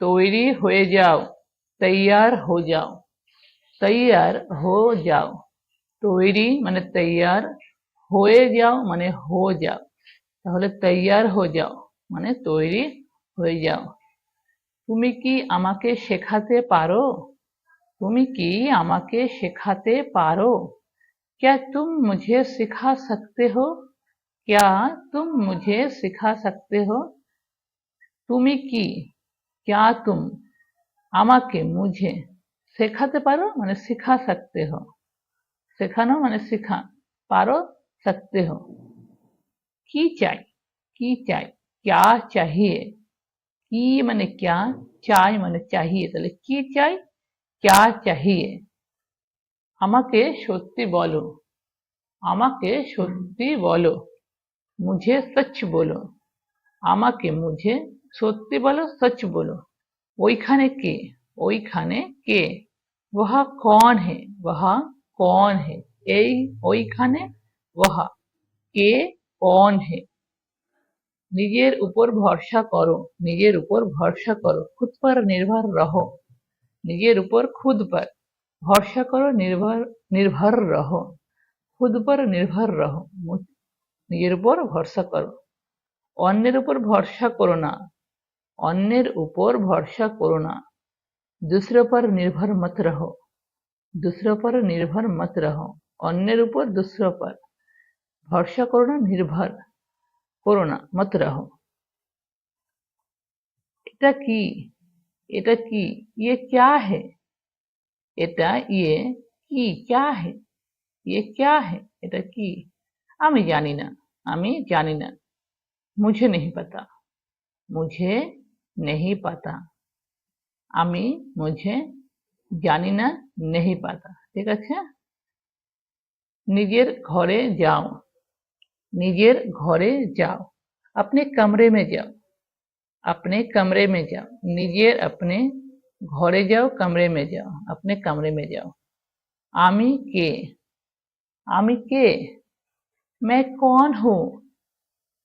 তৈরি হয়ে যাও তৈয়ার হো যাও তৈয়ার হো যাও তৈরি মানে তৈয়ার হয়ে যাও মানে হো যাও তাহলে তৈয়ার হো যাও মানে তৈরি হয়ে যাও তুমি কি আমাকে শেখাতে পারো তুমি কি আমাকে শেখাতে পারো क्या तुम मुझे सिखा सकते हो क्या तुम मुझे सिखा सकते हो তুমি কি क्या तुम আমাকে মুঝে শেখাতে পারো মানে শিখা सकते हो শেখানো মানে শিখা পারো सकते हो কি চাই কি চাই क्या चाहिए কি মানে क्या চাই মানে চাহিয়ে তাহলে কি চাই क्या चाहिए আমাকে সত্যি বলো আমাকে সত্যি বলো মুঝে সচ বলো আমাকে মুঝে সত্যি বলো সচ বলো। ওইখানে কে? ওইখানে কে? ওহা কন হে? ওহা কন হে? এই ওইখানে ওহা কে কন হে? নিজের উপর ভরসা করো, নিজের উপর ভরসা করো। খুদ পর নির্ভর রহো, নিজের উপর খুদ পর। ভরসা করো, নির্ভর নির্ভর রহো। খুদ পর নির্ভর রহো নিজের উপর ভরসা করো। অন্যের উপর ভরসা করো না। অন্যের উপর ভরসা করো না दूसरों पर निर्भर मत रहो दूसरों पर निर्भर मत रहो অন্যের উপর दूसरों पर ভরসা করো না নির্ভর করো না মত রহো এটা কি এটা কি ইয়ে क्या है এটা ইয়ে কি क्या है ये क्या है এটা কি আমি জানি না আমি জানি না मुझे नहीं पता मुझे नहीं पता আমি मुझे জানি না नहीं पता ঠিক আছে নিজের ঘরে যাও নিজের ঘরে যাও अपने कमरे में जाओ अपने कमरे में जाओ নিজের अपने ঘরে যাও कमरे में जाओ अपने कमरे में जाओ আমি কে আমি কে मैं कौन हूँ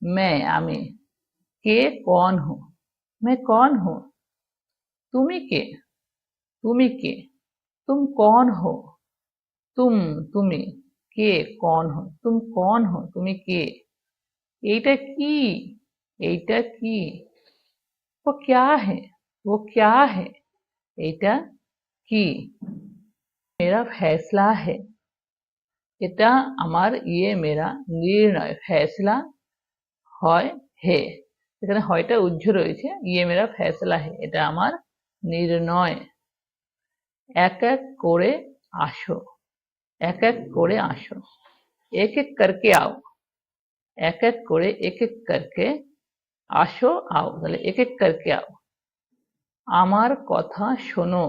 मैं আমি কে कौन हूँ मैं कौन हूँ তুমি কে তুমি কে तुम कौन हो तुम তুমি কে कौन हो तुम कौन हो তুমি কে এইটা কি এইটা কি वो क्या है वो क्या है এইটা কি मेरा फैसला है এটা আমার ইয়ে মেরা নির্ণয় ফ্যাসলা হয় হে এখানে হয়টা উজ্জ্ব রয়েছে। ইয়ে মেরা ফ্যাসলা হে, এটা আমার নির্ণয়। এক এক করে আসো। এক এক করে আসো। এক এক করকে আও। এক এক করে এক এক করকে আসো, আও। তাহলে এক এক করকে আও। আমার কথা শোনো।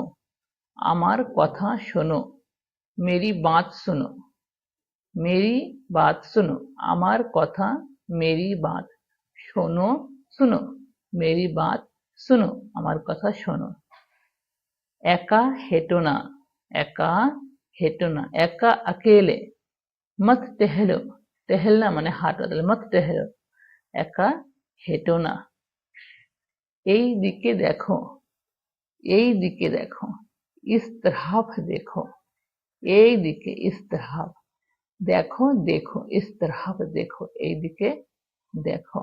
আমার কথা শোনো। মেরি বাত শোনো। মেরি বাত শোনো। আমার কথা মেরি বাঁধ শোনো শুনো मेरी बात सुनो আমার কথা শোনো একা হেঁটো না একা হেঁটো না একা अकेले मत टहलो टहलना মানে হাঁটো তাহলে मत टहलो একা হেঁটো না এই দিকে দেখো এই দিকে দেখো इस तरफ देखो এই দিকে इस तरफ দেখো দেখো इस तरफ দেখো এইদিকে দেখো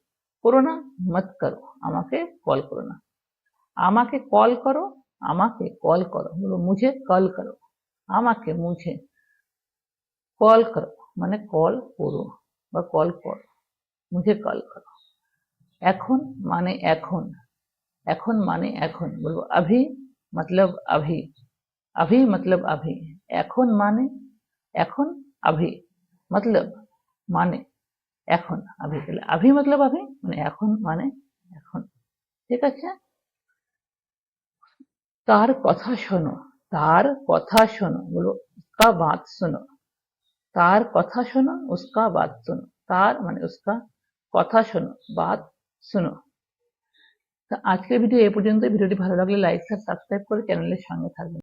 করো না মত করো আমাকে কল করো না আমাকে কল করো আমাকে কল করো বলো মুঝে কল করো আমাকে মুঝে কল করো মানে কল করো বা কল করো মুঝে কল করো এখন মানে এখন এখন মানে এখন বলবো अभी मतलब अभी अभी मतलब अभी এখন মানে এখন अभी मतलब মানে এখন अभी তাহলে अभी मतलब अभी মানে এখন মানে এখন ঠিক আছে তার কথা শোনো তার কথা শোনো বলো उसका बात सुनो তার কথা শোনো उसका बात सुनो তার মানে उसका কথা শোনো বাত শুনো তো আজকের ভিডিও এ পর্যন্ত ভিডিওটি ভালো লাগলে লাইক আর সাবস্ক্রাইব করে চ্যানেলের সঙ্গে থাকবেন